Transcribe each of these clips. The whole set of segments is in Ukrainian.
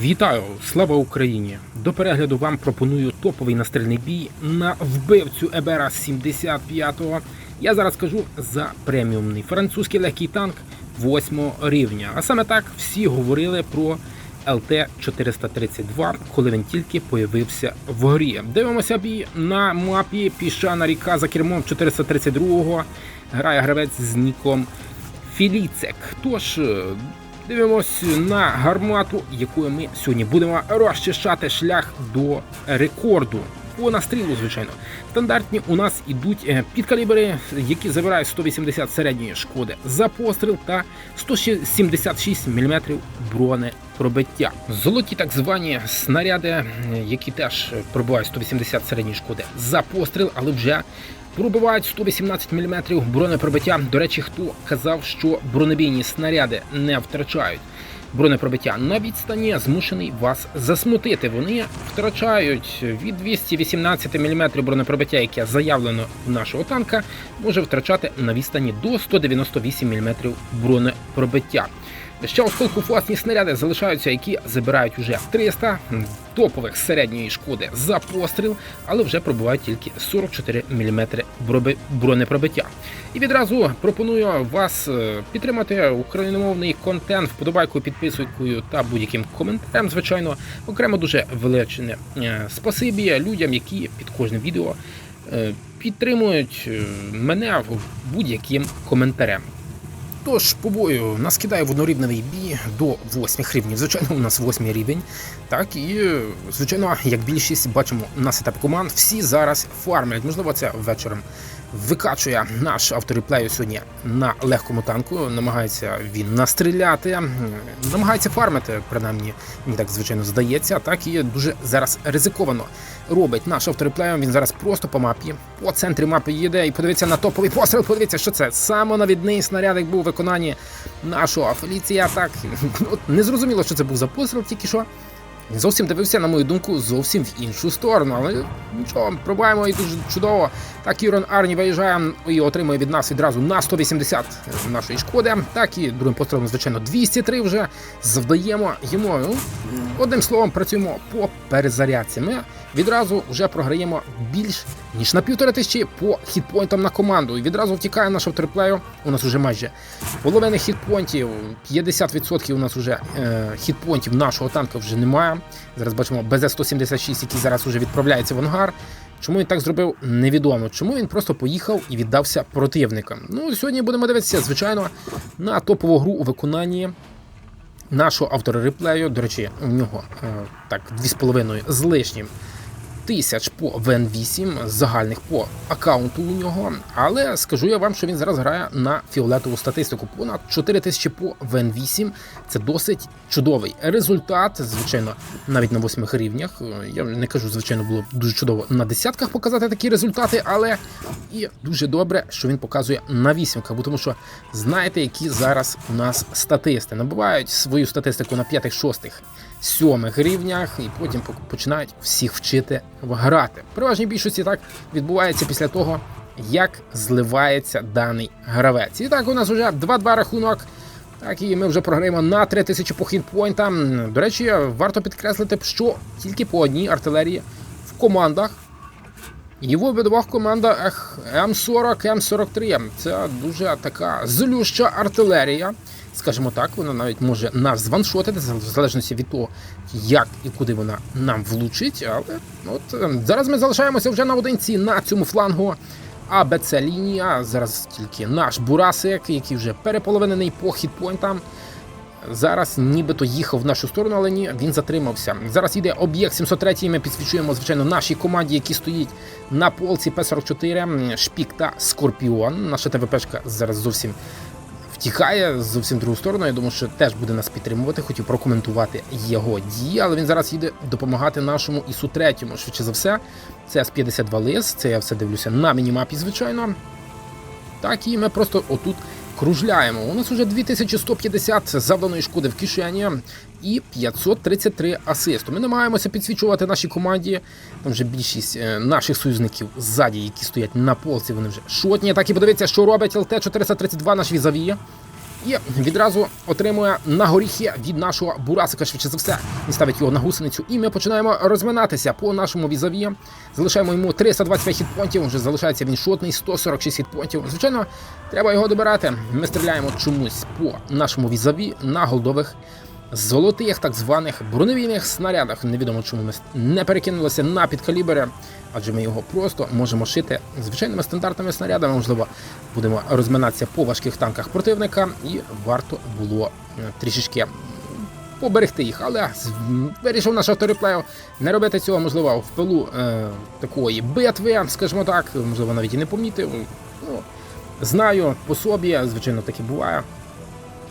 Вітаю! Слава Україні! До перегляду вам пропоную топовий настрільний бій на вбивцю Ебера 75-го. Я зараз кажу за преміумний французький легкий танк 8 рівня. А саме так всі говорили про ЛТ-432, коли він тільки появився в грі. Дивимося бій на мапі Піщана ріка за кермом 432-го. Грає гравець з ніком Філіцек. Тож дивимось на гармату, якою ми сьогодні будемо розчищати шлях до рекорду. По настрілу, звичайно. Стандартні у нас ідуть е, підкалібри, які забирають 180 середньої шкоди за постріл та 176 мм бронепробиття. Золоті так звані снаряди, е, які теж пробивають 180 середньої шкоди за постріл, але вже пробивають 118 мм бронепробиття. До речі, хто казав, що бронебійні снаряди не втрачають бронепробиття на відстані, змушений вас засмутити. Вони втрачають від 218 мм бронепробиття, яке заявлено в нашого танка, може втрачати на відстані до 198 мм бронепробиття. Ще оскільки власні снаряди залишаються, які забирають уже 300 топових середньої шкоди за постріл, але вже пробувають тільки 44 мм бронепробиття. І відразу пропоную вас е, підтримати україномовний контент вподобайкою, підпискою та будь-яким коментарем. Звичайно, окремо дуже величне е, спасибі людям, які під кожним відео е, підтримують мене будь-яким коментарем. Тож по бою нас кидає в однорівневий бій до 8 рівнів. Звичайно, у нас 8 рівень. Так і звичайно, як більшість бачимо на сетап команд, всі зараз фармлять. Можливо, це вечором викачує наш автореплею сьогодні на легкому танку. Намагається він настріляти, намагається фармити, принаймні, так звичайно здається. Так і дуже зараз ризиковано робить наш автореплеєм. Він зараз просто по мапі, по центрі мапи їде і подивіться на топовий постріл. Подивіться, що це самонавідний снаряд, як був у нашого Феліція. Так от не зрозуміло, що це був за постріл, тільки що. Він зовсім дивився, на мою думку, зовсім в іншу сторону. Але нічого, пробуваємо і дуже чудово. Так Ірон Арні виїжджає і отримує від нас відразу на 180 нашої шкоди. Так і другим пострілом, звичайно, 203 вже завдаємо йому. Одним словом, працюємо по перезарядці. Ми відразу вже програємо більш ніж на півтори тисячі по хітпойнтам на команду. І відразу втікає наш автореплею. У нас вже майже половини хітпойнтів, 50% у нас вже е, хітпойнтів нашого танка вже немає. Зараз бачимо БЗ-176, який зараз вже відправляється в ангар. Чому він так зробив, невідомо. Чому він просто поїхав і віддався противникам. Ну, сьогодні будемо дивитися, звичайно, на топову гру у виконанні нашого автора реплею. До речі, у нього е, так 2,5 з лишнім тисяч по ВН8 загальних по аккаунту у нього. Але скажу я вам, що він зараз грає на фіолетову статистику. Понад 4 тисячі по ВН8. Це досить чудовий результат. Звичайно, навіть на восьмих рівнях. Я не кажу, звичайно, було б дуже чудово на десятках показати такі результати, але і дуже добре, що він показує на вісімках, бо тому що знаєте, які зараз у нас статисти набувають свою статистику на п'ятих, шостих, сьомих рівнях, і потім починають всіх вчити грати. Переважній більшості так відбувається після того, як зливається даний гравець. І так у нас вже 2-2 рахунок. Так, і ми вже програємо на 3000 по хітпойнтам. До речі, варто підкреслити, що тільки по одній артилерії в командах. І в обидвох командах М40, М43. Це дуже така злюща артилерія. Скажімо так, вона навіть може нас званшотити, в залежності від того, як і куди вона нам влучить. Але от е, зараз ми залишаємося вже наодинці на цьому флангу. АБЦ лінія. Зараз тільки наш Бурасик, який вже переполовинений по хітпойнтам. Зараз нібито їхав в нашу сторону, але ні, він затримався. Зараз йде об'єкт 703, Ми підсвічуємо, звичайно, нашій команді, які стоїть на полці П-44, Шпік та Скорпіон. Наша ТВПшка зараз зовсім втікає зовсім другу сторону. Я думаю, що теж буде нас підтримувати. Хотів прокоментувати його дії, але він зараз їде допомагати нашому ісу третьому. Швидше за все, це С-52 лис. Це я все дивлюся на мінімапі, звичайно. Так, і ми просто отут кружляємо. У нас вже 2150 завданої шкоди в кишені і 533 асисту. Ми намагаємося підсвічувати нашій команді. Там вже більшість е, наших союзників ззаді, які стоять на полці, вони вже шотні. Так і подивіться, що робить ЛТ-432 наш візаві. І відразу отримує на горіхи від нашого бурасика, швидше за все. Він ставить його на гусеницю. І ми починаємо розминатися по нашому візаві. Залишаємо йому 325 хітпонтів, вже залишається він шотний, 146 хітпонтів. Звичайно, треба його добирати. Ми стріляємо чомусь по нашому візаві на голдових золотих так званих броневійних снарядах. Невідомо чому ми не перекинулися на підкалібери, адже ми його просто можемо шити звичайними стандартними снарядами. Можливо, будемо розминатися по важких танках противника, і варто було е, трішечки поберегти їх. Але вирішив наш автореплею не робити цього, можливо, в пилу е, такої битви, скажімо так, можливо, навіть і не помітив. Ну, знаю по собі, звичайно, таке буває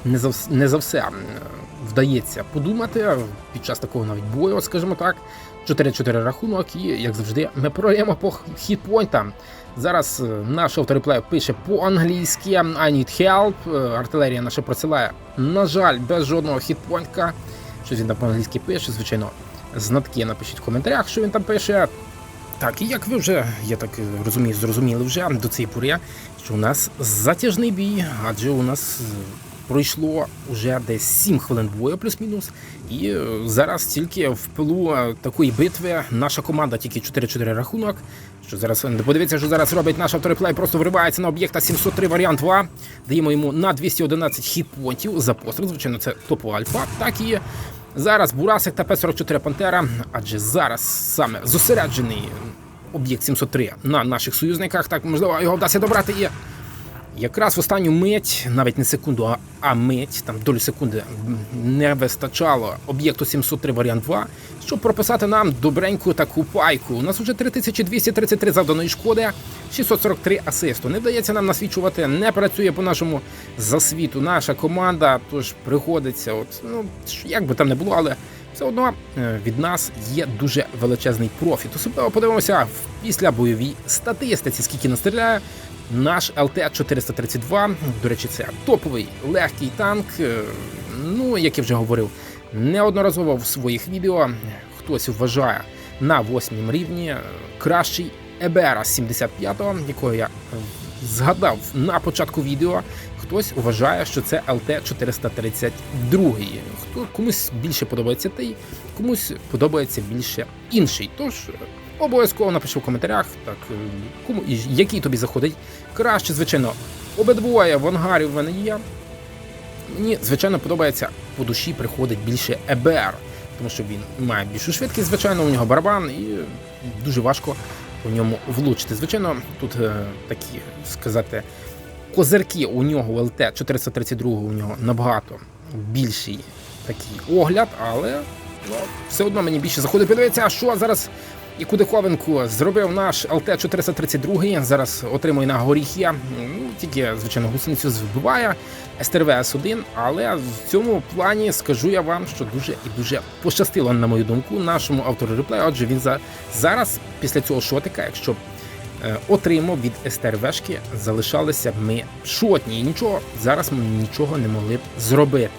не за, не за все вдається подумати під час такого навіть бою, скажімо так. 4-4 рахунок, і як завжди, ми програємо по хітпойнтам. Зараз е, наш автореплей пише по-англійськи I need help. Е, Артилерія наша просилає, на жаль, без жодного хітпойнтка. Щось він там по-англійськи пише, звичайно, знатки напишіть в коментарях, що він там пише. Так, і як ви вже, я так е, розумію, зрозуміли вже до цієї пори, що у нас затяжний бій, адже у нас пройшло вже десь 7 хвилин бою, плюс-мінус. І е, зараз тільки в пилу е, такої битви наша команда тільки 4-4 рахунок. Що зараз е, подивіться, що зараз робить наш автореплей, просто виривається на об'єкта 703 варіант 2. Даємо йому на 211 хітпонтів за постріл. Звичайно, це топова альфа. Так і зараз Бурасик та П-44 Пантера, адже зараз саме зосереджений об'єкт 703 на наших союзниках. Так можливо його вдасться добрати і. Якраз в останню мить, навіть не секунду, а, а мить, там долю секунди не вистачало об'єкту 703 варіант 2, щоб прописати нам добреньку таку пайку. У нас вже 3233 завданої шкоди, 643 асисту. Не вдається нам насвічувати, не працює по нашому засвіту наша команда, тож приходиться, от, ну, як би там не було, але все одно е, від нас є дуже величезний профіт. Особливо подивимося в після бойовій статистиці, скільки настріляє. Наш ЛТ-432, до речі, це топовий легкий танк. е, Ну, як я вже говорив, неодноразово в своїх відео хтось вважає на восьмім рівні е, кращий Ебера 75-го, якого я згадав на початку відео. Хтось вважає, що це ЛТ-432. Хто комусь більше подобається той, комусь подобається більше інший. Тож обов'язково напиши в коментарях, так е, кому і який тобі заходить краще, звичайно. Обидвоє в ангарі в мене є. Мені, звичайно, подобається по душі приходить більше ЕБР, тому що він має більшу швидкість, звичайно, у нього барабан, і дуже важко по ньому влучити. Звичайно, тут е, такі сказати козирки у нього ЛТ 432 у нього набагато більший такий огляд, але ну, все одно мені більше заходить. Подивіться, що зараз яку диковинку зробив наш ЛТ 432. Зараз отримує на горіхи. Ну, тільки, звичайно, гусеницю збиває СТРВ С1, але в цьому плані скажу я вам, що дуже і дуже пощастило, на мою думку, нашому автору реплею. Отже, він за зараз, після цього шотика, якщо отримав від СТРВшки, залишалися ми шотні. Нічого зараз ми нічого не могли б зробити.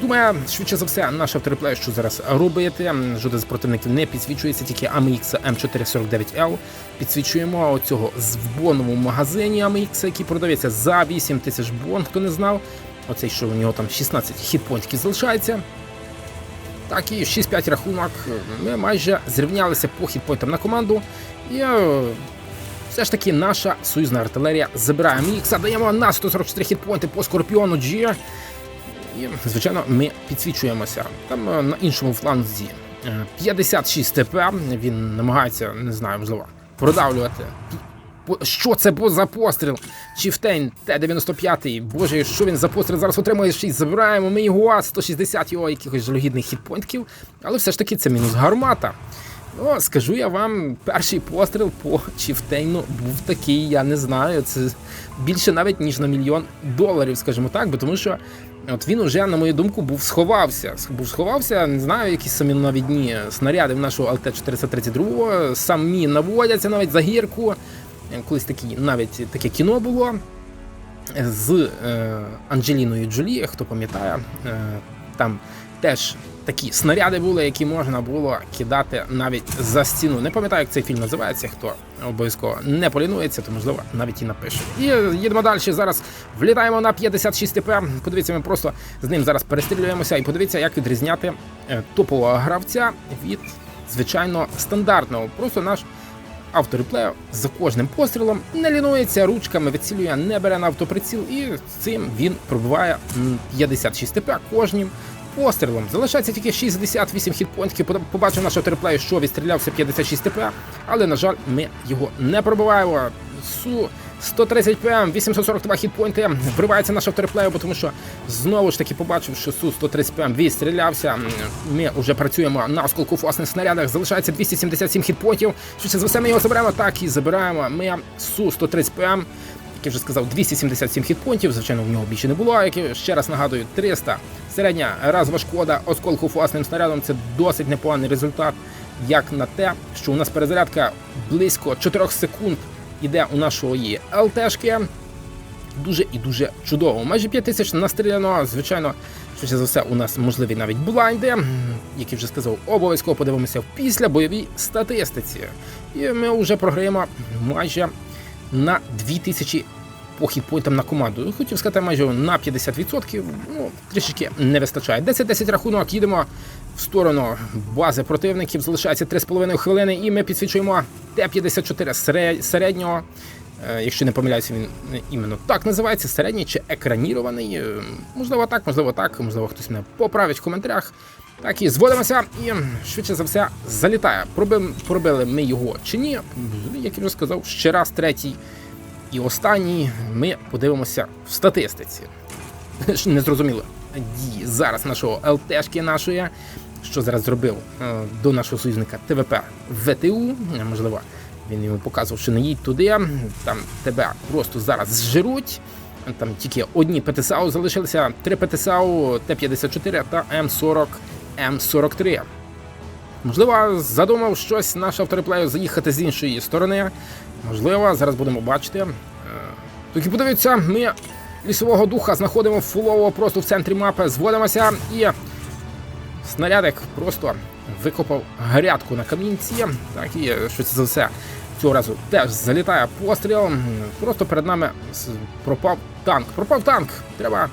Думаю, швидше за все, наш автореплей, що зараз робити. Жоден з противників не підсвічується, тільки AMX M449L. Підсвічуємо оцього з боновому магазині AMX, який продається за 8 тисяч бон. Хто не знав, оцей, що у нього там 16 хітпонтів залишається. Так, і 6-5 рахунок. Ми майже зрівнялися по хітпойнтам на команду. І е, все ж таки наша союзна артилерія забирає Мікса, даємо на 144 хітпойнти по Скорпіону G. І, звичайно, ми підсвічуємося. Там е, на іншому фланзі е, 56 ТП. Він намагається, не знаю, можливо, продавлювати. Що це бо за постріл? Чіфтейн Т-95. Боже, що він за постріл зараз отримує 6. Забираємо ми його, 160 його якихось жалюгідних хітпойнтів. Але все ж таки це мінус гармата. Ну, скажу я вам, перший постріл по Чіфтейну був такий, я не знаю, це більше навіть ніж на мільйон доларів, скажімо так, бо тому що от він уже, на мою думку, був сховався. Був сховався, не знаю, якісь самі навідні снаряди в нашого ЛТ-432, самі наводяться навіть за гірку. Е, Колись такі, навіть таке кіно було з е, Анджеліною Джолі, хто пам'ятає, е, там теж такі снаряди були, які можна було кидати навіть за стіну. Не пам'ятаю, як цей фільм називається. Хто обов'язково не полінується, то можливо навіть і напише. І їдемо далі. Зараз влітаємо на 56 ТП. Подивіться, ми просто з ним зараз перестрілюємося і подивіться, як відрізняти е, топового гравця від звичайно стандартного. Просто наш автореплею за кожним пострілом не лінується, ручками відцілює, не бере на автоприціл, і цим він пробиває м, 56 ТП кожним пострілом. Залишається тільки 68 хітпоінтів. Подо- Побачив наш автореплею, що відстрілявся 56 ТП, але, на жаль, ми його не пробиваємо. Су 130 ПМ, 842 хітпойнти. Вривається наш автореплею, бо тому що знову ж таки побачив, що Су 130 ПМ відстрілявся. Ми вже працюємо на осколку власних снарядах. Залишається 277 хітпоінтів. Швидше за все, ми його заберемо. Так і забираємо. Ми Су 130 ПМ. Я вже сказав, 277 хітпонтів, звичайно, в нього більше не було. Як я ще раз нагадую, 300 середня разова шкода осколку власним снарядом це досить непоганий результат, як на те, що у нас перезарядка близько 4 секунд іде у нашої ЛТшки. Дуже і дуже чудово. Майже 5 тисяч настріляно. Звичайно, швидше за все, у нас можливі навіть блайнди, як я вже сказав, обов'язково подивимося після бойовій статистиці. І ми вже програємо майже на 2000 по хітпойнтам на команду. Хотів сказати, майже на 50%. Ну, трішечки не вистачає. 10-10 рахунок, їдемо в сторону бази противників. Залишається 3,5 хвилини, і ми підсвічуємо Т-54 середнього. Е, Якщо не помиляюся, він іменно так називається середній чи екранірований. Е, Можливо, так, можливо, так, можливо, хтось мене поправить в коментарях. Так і зводимося, і швидше за все залітає. Пробили, пробили ми його чи ні. Як я вже сказав, ще раз третій і останній ми подивимося в статистиці. Не зрозуміло дії зараз нашого ЛТшки нашої, що зараз зробив е, до нашого союзника ТВП ВТУ. Можливо, він йому показував, що не їдь туди, там тебе просто зараз зжируть. Там тільки одні ПТСАУ залишилися, три ПТСАУ, Т-54 та М40, М43. Можливо, задумав щось наш автореплею заїхати з іншої сторони. Можливо, зараз будемо бачити. Е, Тільки подивіться, ми лісового духа знаходимо фулово просто в центрі мапи, зводимося і снарядик просто викопав грядку на камінці. Так і щось за все цього разу теж залітає постріл. Просто перед нами пропав танк. Пропав танк. Треба.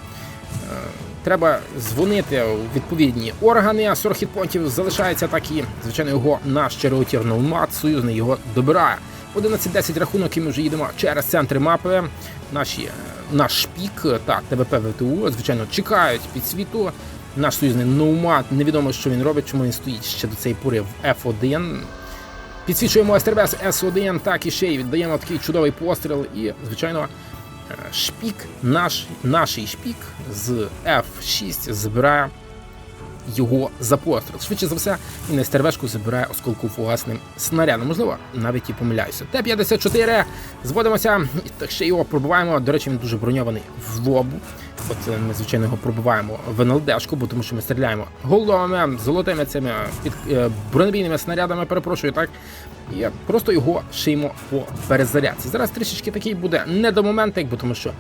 Треба дзвонити у відповідні органи. 40 хітпонтів залишається так і, звичайно, його наш череотір Ноумат, союзний його добирає. 11-10 рахунок, і ми вже їдемо через центри мапи. Наші, е, наш шпік та ТВП ВТУ, звичайно, чекають під світу. Наш союзний Ноумат, невідомо, що він робить, чому він стоїть ще до цієї пори в F1. Підсвічуємо СТРБС С1, так і ще й віддаємо такий чудовий постріл. І, звичайно, шпік, наш, наш шпік з F6 збирає його за постріл. Швидше за все, він на СТРВшку забирає осколку фугасним снарядом. Можливо, навіть і помиляюся. Т-54, зводимося, так ще його пробиваємо. До речі, він дуже броньований в лобу. От е, ми, звичайно, його пробиваємо в НЛДшку, бо тому що ми стріляємо головами, золотими цими під е, бронебійними снарядами, перепрошую, так. Просто його шиємо по перезарядці. Зараз трішечки такий буде не до моменту, бо тому що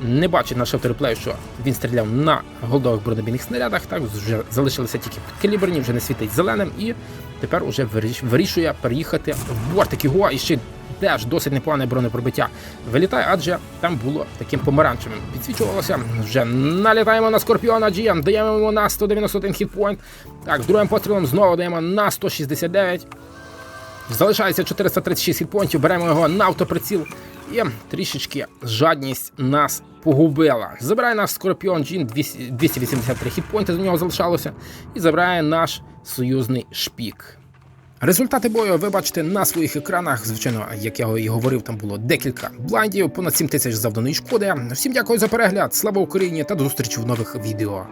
не бачить наш авториплей, що він стріляв на голдових бронебійних снарядах. Так вже залишилися тільки підкаліберні, вже не світить зеленим, і тепер уже вирішує переїхати в бортик його і ще теж досить непогане бронепробиття вилітає, адже там було таким помаранчевим. Підсвічувалося. Вже налітаємо на скорпіона GM, даємо йому на 191 хітпойнт. Так, другим пострілом знову даємо на 169. Залишається 436 хітпонтів, беремо його на автоприціл. І трішечки жадність нас погубила. Забирає наш Скорпіон Джін 200 283 хітпойнти з нього залишалося. І забирає наш союзний шпік. Результати бою ви бачите на своїх екранах. Звичайно, як я і говорив, там було декілька блайндів, понад 7 тисяч завданої шкоди. Всім дякую за перегляд. Слава Україні та до зустрічі в нових відео.